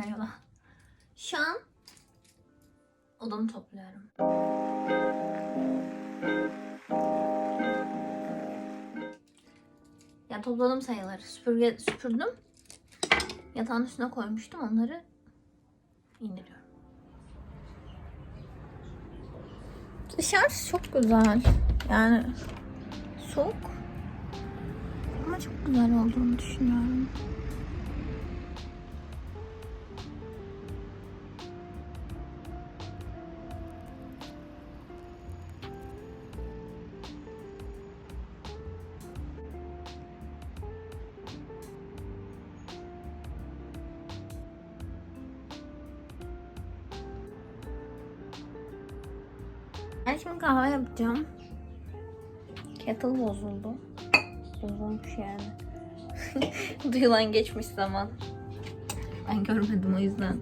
Merhaba. Şu an odamı topluyorum. Ya topladım sayıları. Süpürge süpürdüm. Yatağın üstüne koymuştum. Onları indiriyorum. Dışarısı çok güzel. Yani soğuk. Ama çok güzel olduğunu düşünüyorum. Bozuldu. Bozulmuş yani. Duyulan geçmiş zaman. Ben görmedim o yüzden.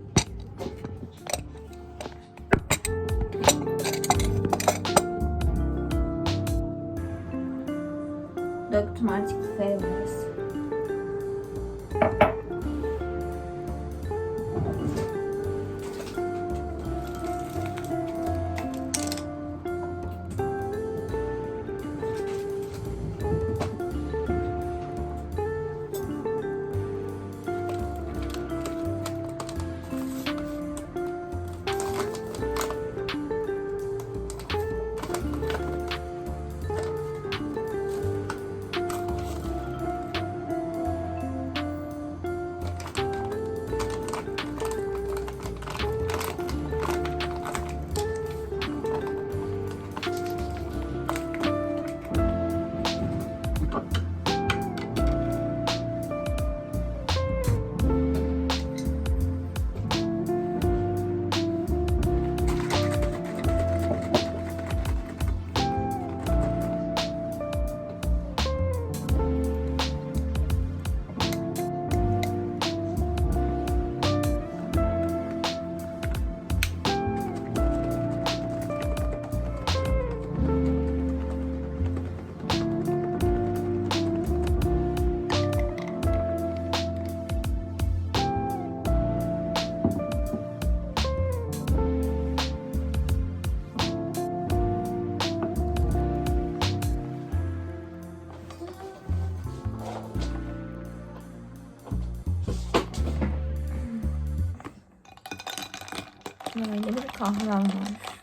Böyle bir kahvem var.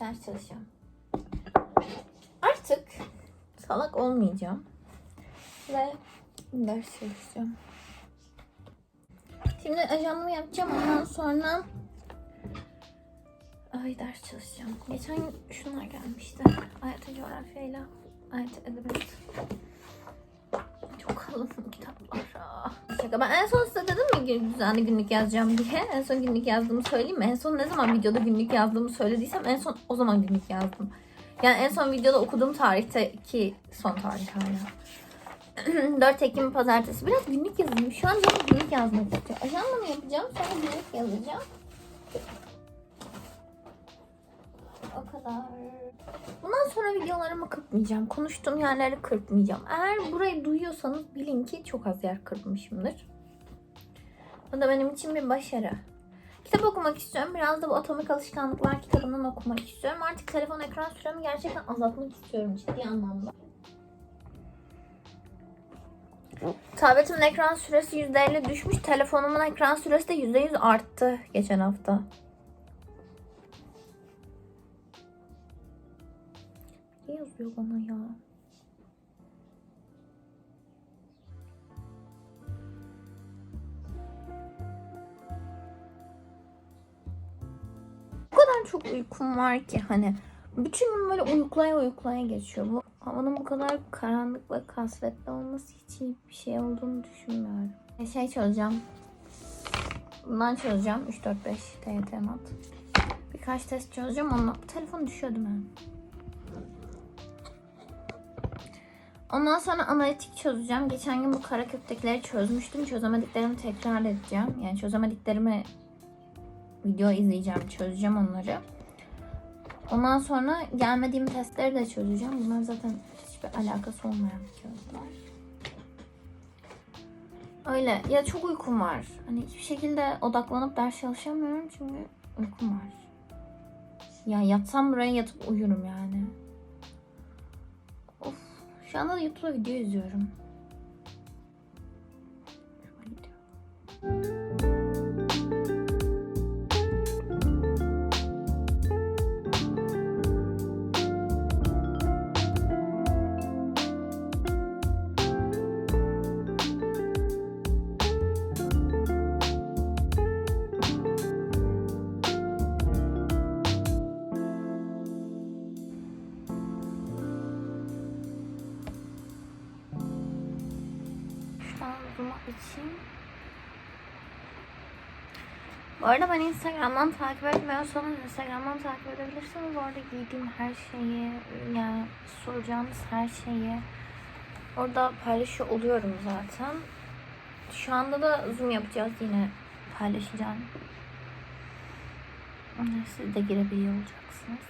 Ders çalışacağım. Artık salak olmayacağım. Ve ders çalışacağım. Şimdi ajanımı yapacağım ondan sonra Ay ders çalışacağım. Geçen gün şunlar gelmişti. Hayat coğrafyayla hayat edebiyat. Çok kalın Şaka. Ben en son size dedim mi düzenli günlük yazacağım diye. En son günlük yazdığımı söyleyeyim mi? En son ne zaman videoda günlük yazdığımı söylediysem en son o zaman günlük yazdım. Yani en son videoda okuduğum tarihteki son tarih hala. 4 Ekim pazartesi. Biraz günlük yazayım. Şu an canım günlük yazmak istiyor. Ajanla mı yapacağım? Sonra günlük yazacağım. O kadar. Bundan sonra videolarımı kırpmayacağım. Konuştuğum yerleri kırpmayacağım. Eğer burayı duyuyorsanız bilin ki çok az yer kırpmışımdır. Bu da benim için bir başarı. Kitap okumak istiyorum. Biraz da bu Atomik Alışkanlıklar kitabından okumak istiyorum. Artık telefon ekran süremi gerçekten azaltmak istiyorum ciddi anlamda. Tabletimin ekran süresi %50 düşmüş. Telefonumun ekran süresi de %100 arttı geçen hafta. Yazıyor bana ya? Kadar çok uykum var ki hani bütün gün böyle uyuklaya uyuklaya geçiyor. Bu havanın bu kadar karanlık ve kasvetli olması hiç iyi bir şey olduğunu düşünmüyorum. E, Şey çözeceğim. Bundan çözeceğim. 3, 4, 5 TYT mat. Birkaç test çözeceğim. Onunla... Telefon düşüyor değil Ondan sonra analitik çözeceğim. Geçen gün bu kara köktekileri çözmüştüm. Çözemediklerimi tekrar edeceğim. Yani çözemediklerimi video izleyeceğim. Çözeceğim onları. Ondan sonra gelmediğim testleri de çözeceğim. Bunlar zaten hiçbir alakası olmayan kağıtlar. Öyle. Ya çok uykum var. Hani hiçbir şekilde odaklanıp ders çalışamıyorum çünkü uykum var. Ya yatsam buraya yatıp uyurum yani. Şu anda da YouTube'da video izliyorum. Şöyle Bu arada beni Instagram'dan takip etmiyorsanız Instagram'dan takip edebilirsiniz. Orada giydiğim her şeyi, yani soracağınız her şeyi orada paylaşıyor oluyorum zaten. Şu anda da zoom yapacağız yine paylaşacağım. Siz de girebiliyor olacaksınız.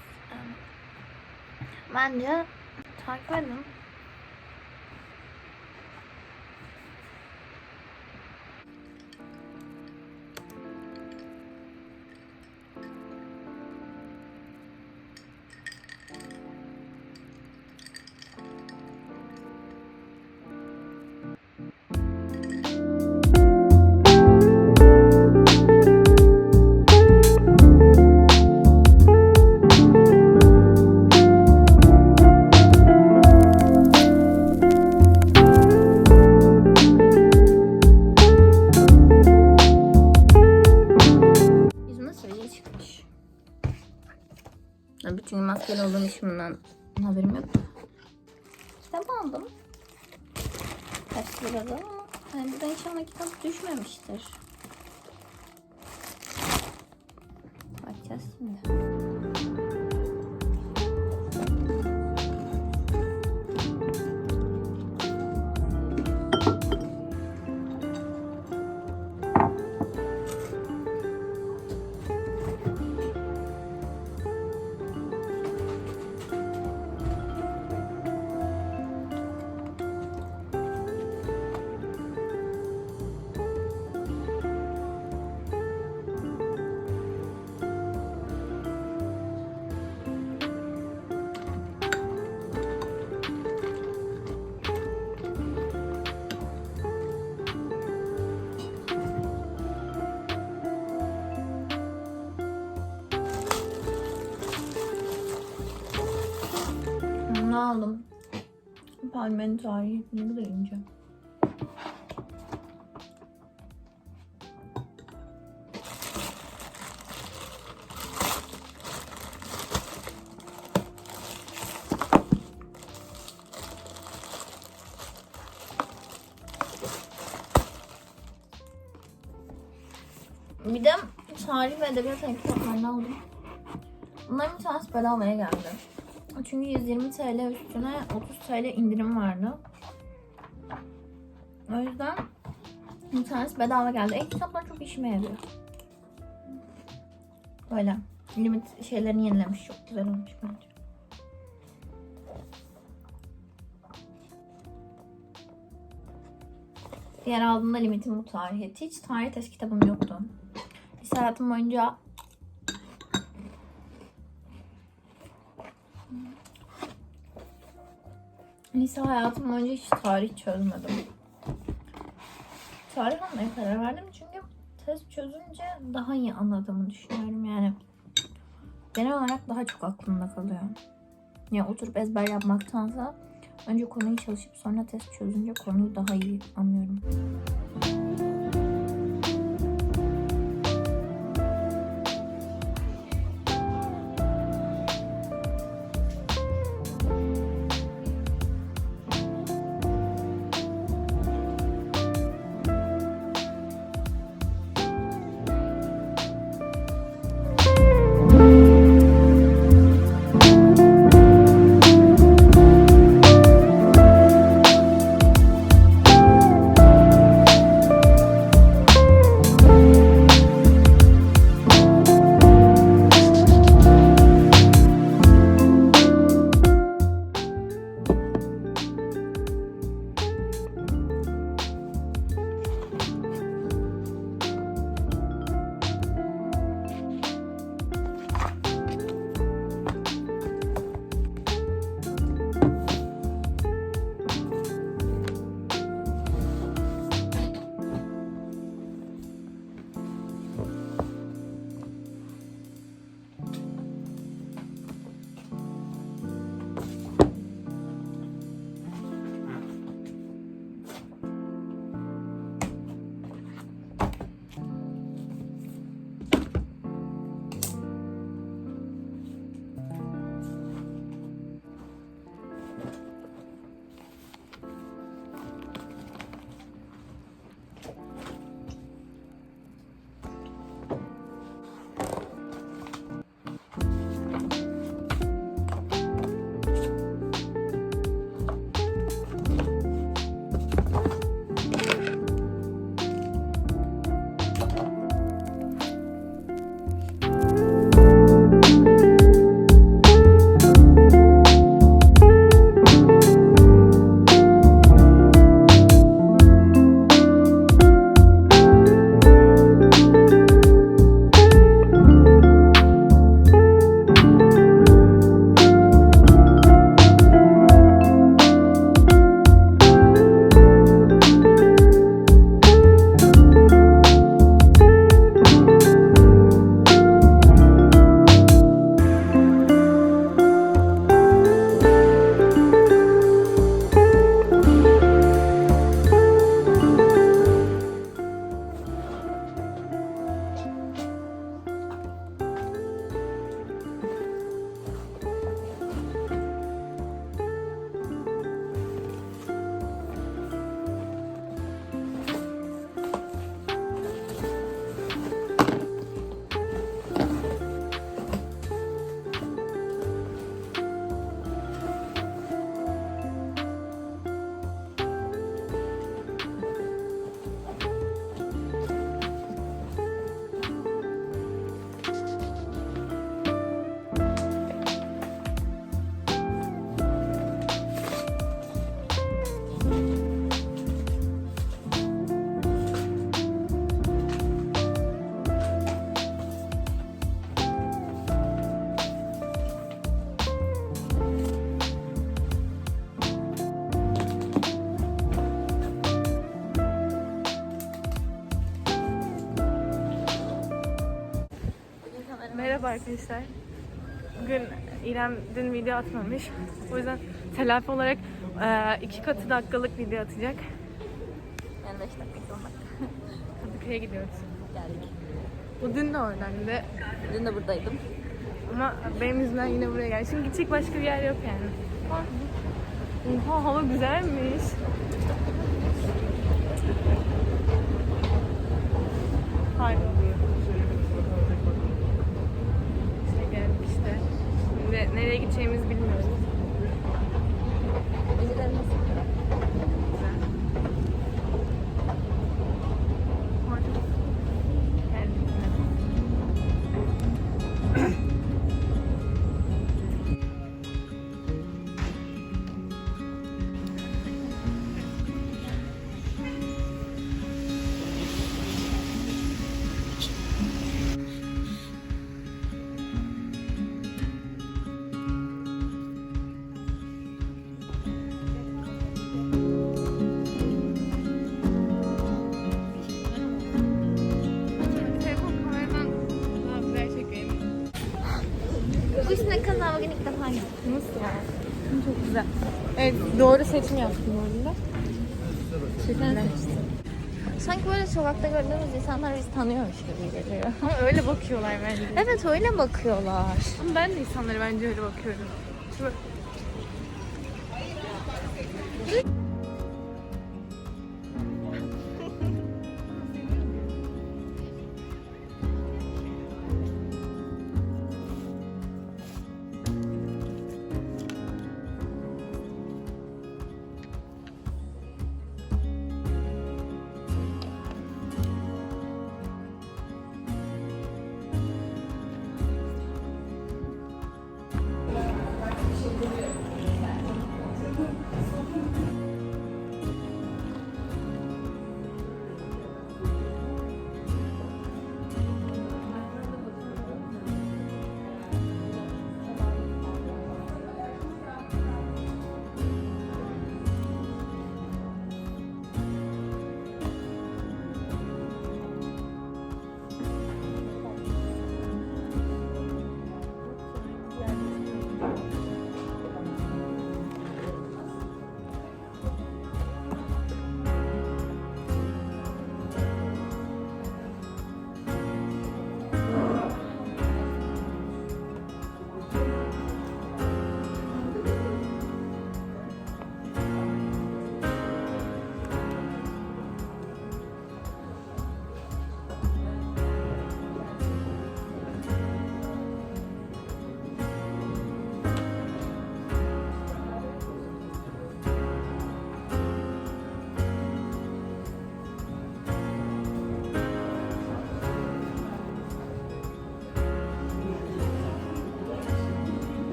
Bence takip edin. Aldım? Palmen tarihi ne kadar ince. Bir de tarih ve edebiyat kitaplarını aldım. Bunların bir tanesi bedavaya geldi. Çünkü 120 TL üstüne 30 TL indirim vardı. O yüzden bir tanesi bedava geldi. E kitaplar çok işime yarıyor. Böyle limit şeylerini yenilemiş. Çok güzel olmuş bence. Diğer aldığımda limitim bu tarih. Hiç tarih test kitabım yoktu. Lise hayatım boyunca Lise hayatım boyunca hiç tarih çözmedim. Tarih almaya karar verdim çünkü test çözünce daha iyi anladığımı düşünüyorum yani. Genel olarak daha çok aklımda kalıyor. Ya oturup ezber yapmaktansa önce konuyu çalışıp sonra test çözünce konuyu daha iyi anlıyorum. Arkadaşlar. Bugün İrem dün video atmamış. O yüzden telafi olarak e, iki katı dakikalık video atacak. Yani 5 dakika sonra Kadıköy'e gidiyoruz. geldik. Bu dün de oradaydı. Dün de buradaydım. Ama benim yüzümden yine buraya geldi. Şimdi gidecek başka bir yer yok yani. Oha hava güzelmiş. Hayır. İşte geldik işte. Şimdi nereye gideceğimizi Evet doğru seçim yaptım bu arada. Teşekkürler. Sanki böyle sokakta gördüğümüz insanlar bizi tanıyormuş gibi geliyor. Ama öyle bakıyorlar bence. Evet öyle bakıyorlar. Ama ben de insanlara bence öyle bakıyorum. Şu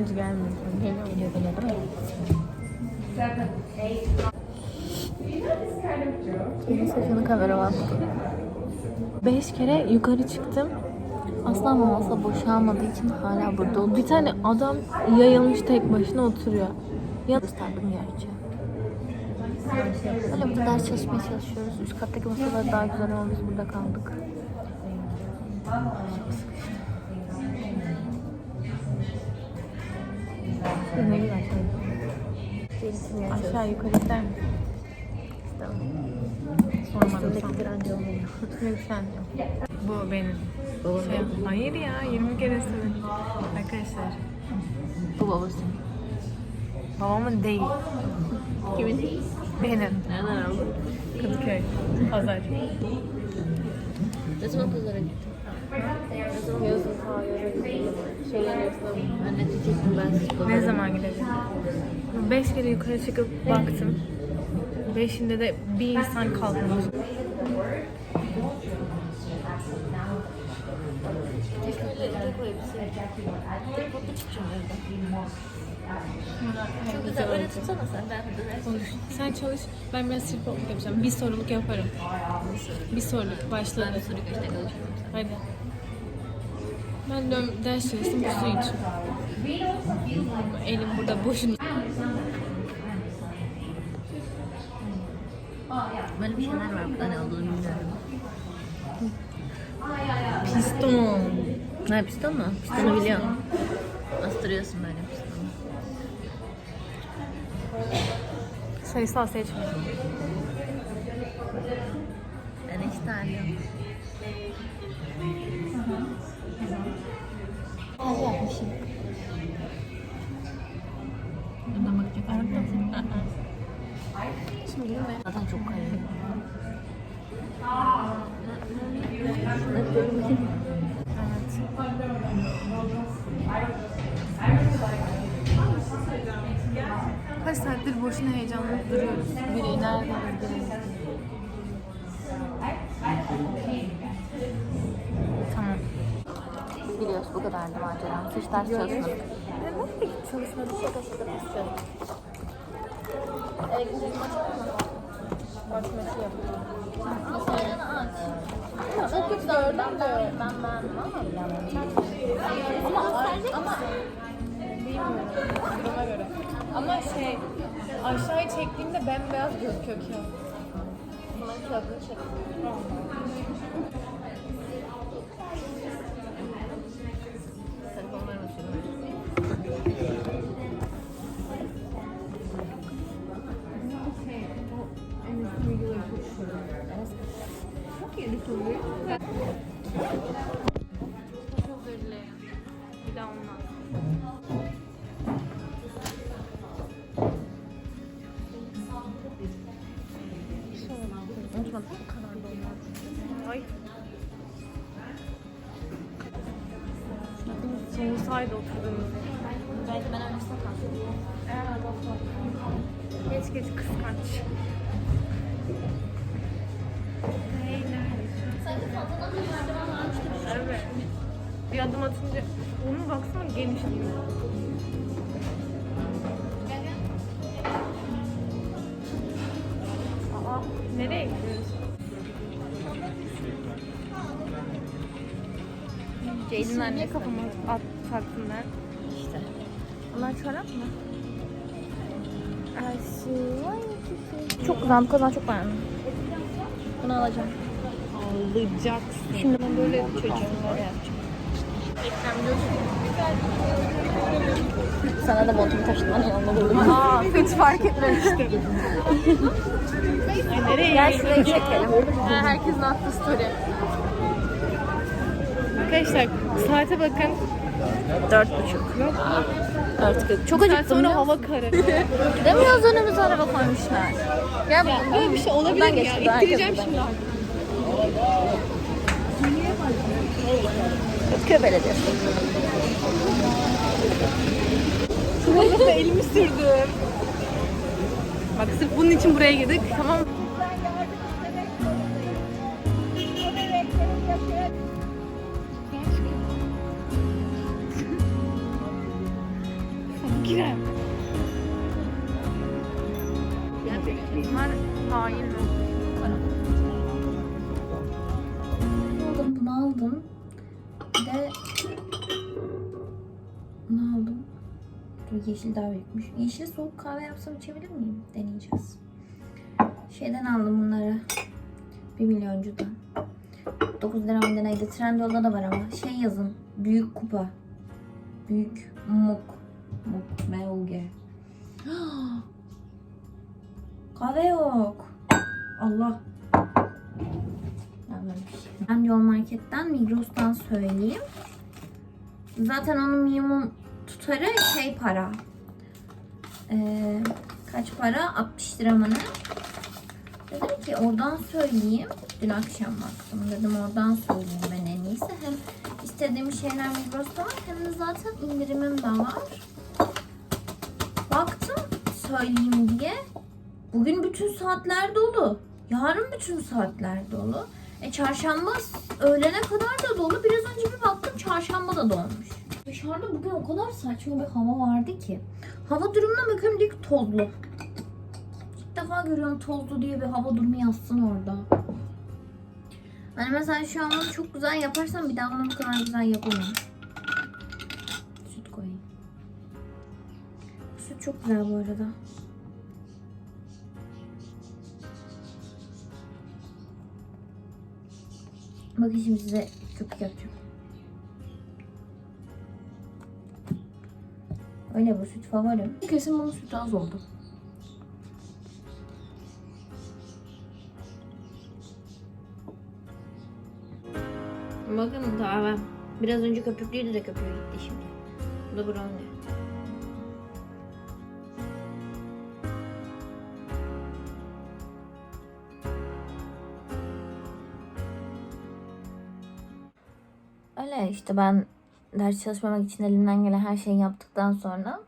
bence gelmedi. Geliyor. Böyle değil mi? Senin saçını kamera. Beş kere yukarı çıktım. Asla ama masa boşalmadığı için hala burada. Bir tane adam yayılmış tek başına oturuyor. Ya gösterdim gerçi. Böyle burada ders çalışmaya çalışıyoruz. Üst kattaki masalar daha güzel biz burada kaldık. Çok Aşağı yukarı gider mi? Sormadım sana. Yükseldi. Bu benim. Şey, hayır ya 20 kere söyledim. Arkadaşlar Bu babası. babamın değil. Kimin? Benim. Nereden aldın? Kadıköy. Pazar. Ne zaman pazara gittin? Yazın ne diyecektim ben Ne zaman gideceğim? Beş kere yukarı çıkıp baktım. Beşinde de bir insan kalkmamış. Çok güzel öyle tutsana sen ben de Sen çalış, ben biraz sirpotluk yapacağım. Bir soruluk yaparım. Bir soruluk, başladı. Ben soru kaçta çalışıyorum sen. Hadi. Ben de ders çalıştım, bir su için. Elim burada boşuna. Böyle bir şeyler var burada ne olduğunu bilmiyorum. Piston. Ne piston mu? Pistonu biliyorum. Astırıyorsun böyle pistonu. Sayısal seçme. Ben işte arıyorum. Bundan çok kayıyor. Kaç saattir boşuna heyecanlanıp duruyoruz. Biri nerede, biri Tamam. Biliyoruz bu kadardı macera. Hiç ders çalışmadık. Peki çalışmadık? Şaka şaka biz çalıştık. Eve gideceğiz maç var mı? Basmati yapıyorum. Mesela aç. Ama çok kötü gördüm de ben beğendim ama bilemedim. Ama ama Bilmiyorum. Göre. Ama şey, aşağıya çektiğimde bembeyaz gözüküyor ki. bunların kağıdını çek. Telefonlarım açıyorum. Adım atınca onu baksana genişliyor. Aa, nereye gidiyoruz? Ceylin Niye annesi. kafama at taktın ben? İşte. Onlar çorap mı? Çok güzel bu kadar çok beğendim. Bunu alacağım. Alacaksın. Şimdi ben böyle çocuğumlara yapacağım. Sana da montumu taşıtmanın yolunu buldum. Aa, hiç fark etmemiştim. Ay nereye Gel şurayı çekelim. Ha, herkesin attığı story. Arkadaşlar saate bakın. Dört buçuk. Dört kırk. Çok acıktım. sonra hava kararıyor. Demiyoruz önümüze araba koymuşlar. Gel ya, böyle bir şey olabilir mi ya? İttireceğim şimdi. Köy Belediyesi. Kulakla elimi sürdüm. Bak sırf bunun için buraya girdik. Tamam? Girer. Bunlar hain mi? Yeşil daha büyükmüş. Yeşil soğuk kahve yapsam içebilir miyim? Deneyeceğiz. Şeyden aldım bunları. 1 milyoncudan. 9 lira mı neydi? Trendyol'da da var ama. Şey yazın. Büyük kupa. Büyük muk. Muk, M-U-G. Kahve yok. Allah. Bir şey. Ben Yol Market'ten Migros'tan söyleyeyim. Zaten onun minimum tutarı şey para. Ee, kaç para? 60 lira? Dedim ki oradan söyleyeyim. Dün akşam baktım. Dedim oradan söyleyeyim ben en iyisi. Hem istediğim şeyler Migros'ta var hem de zaten indirimim de var. Baktım söyleyeyim diye. Bugün bütün saatler dolu. Yarın bütün saatler dolu. E çarşamba öğlene kadar da dolu. Biraz önce bir baktım çarşamba da dolmuş. Dışarıda bugün o kadar saçma bir hava vardı ki. Hava durumuna bakıyorum diyor tozlu. İlk defa görüyorum tozlu diye bir hava durumu yazsın orada. Hani mesela şu an bunu çok güzel yaparsam bir daha bunu bu kadar güzel yapamam. Süt koyayım. Süt çok güzel bu arada. Bakın şimdi size köpük yapacağım. Öyle bu süt favorim. Kesin bunun sütü az oldu. Bakın kahve. Biraz önce köpüklüydü de köpüğü gitti şimdi. Bu da brownie. Öyle işte ben ders çalışmamak için elimden gelen her şeyi yaptıktan sonra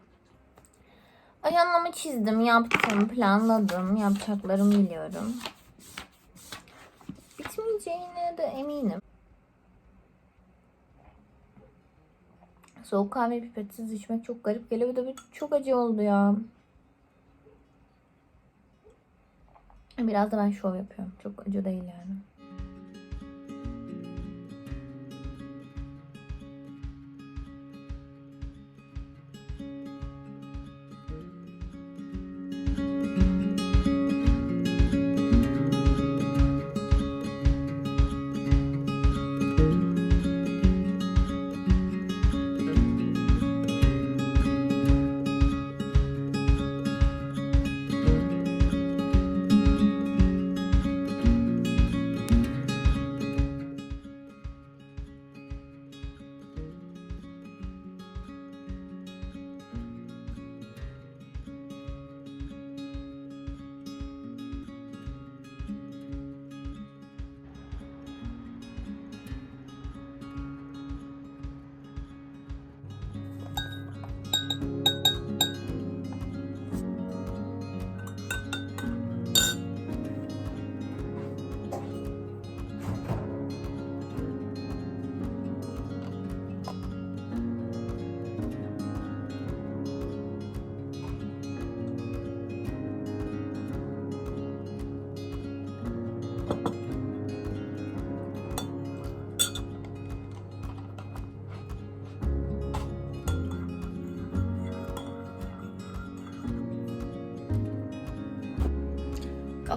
ajandamı çizdim, yaptım, planladım, yapacaklarımı biliyorum. Bitmeyeceğine de eminim. Soğuk kahve pipetsiz içmek çok garip geliyor. Bir de çok acı oldu ya. Biraz da ben şov yapıyorum. Çok acı değil yani.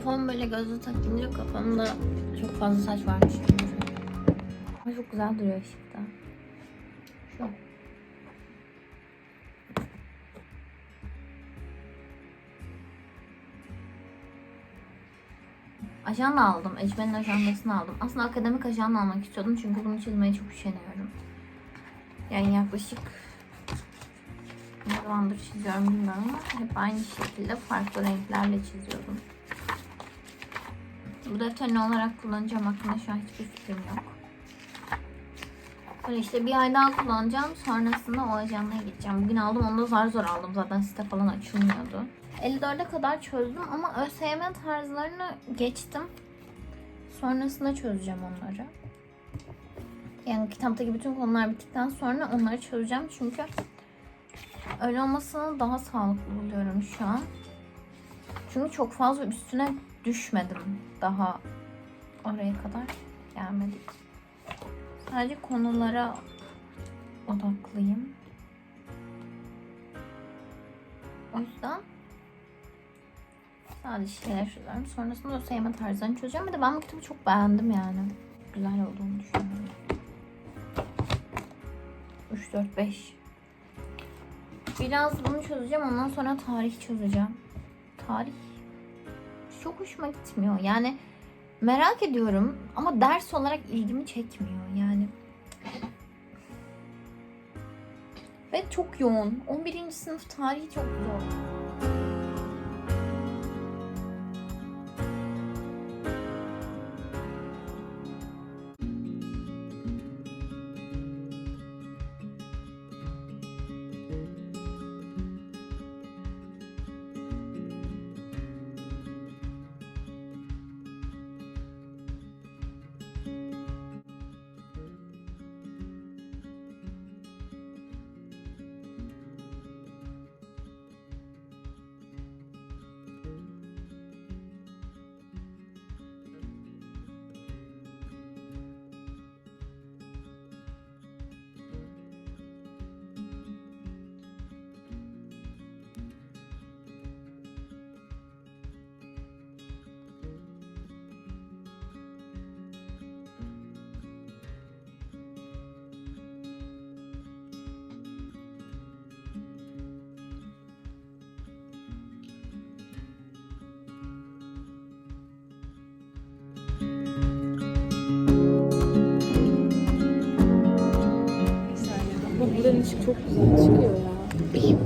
Kafam böyle gözlü takınca kafamda çok fazla saç varmış. Ama çok güzel duruyor ışıkta. Şu. Ajanda aldım. Ecmen'in ajandasını aldım. Aslında akademik ajanda almak istiyordum çünkü bunu çizmeye çok üşeniyorum. Yani yaklaşık ne zamandır çiziyorum bilmiyorum ama hep aynı şekilde farklı renklerle çiziyordum. Bu defteri ne olarak kullanacağım hakkında şu an hiçbir fikrim yok. Böyle işte bir ay daha kullanacağım. Sonrasında o ajandaya gideceğim. Bugün aldım. Onu da zar zor aldım. Zaten site falan açılmıyordu. 54'e kadar çözdüm ama ÖSYM tarzlarını geçtim. Sonrasında çözeceğim onları. Yani kitaptaki bütün konular bittikten sonra onları çözeceğim. Çünkü öyle olmasını daha sağlıklı buluyorum şu an. Çünkü çok fazla üstüne düşmedim daha oraya kadar gelmedik. Sadece konulara odaklıyım. O yüzden sadece şeyler çözüyorum. Sonrasında o sevme tarzlarını çözeceğim. Bir de ben bu kitabı çok beğendim yani. Güzel olduğunu düşünüyorum. 3, 4, 5. Biraz bunu çözeceğim ondan sonra tarih çözeceğim. Tarih çok hoşuma gitmiyor. Yani merak ediyorum ama ders olarak ilgimi çekmiyor yani. Ve çok yoğun. 11. sınıf tarihi çok zor. Çok güzel çıkıyor ya.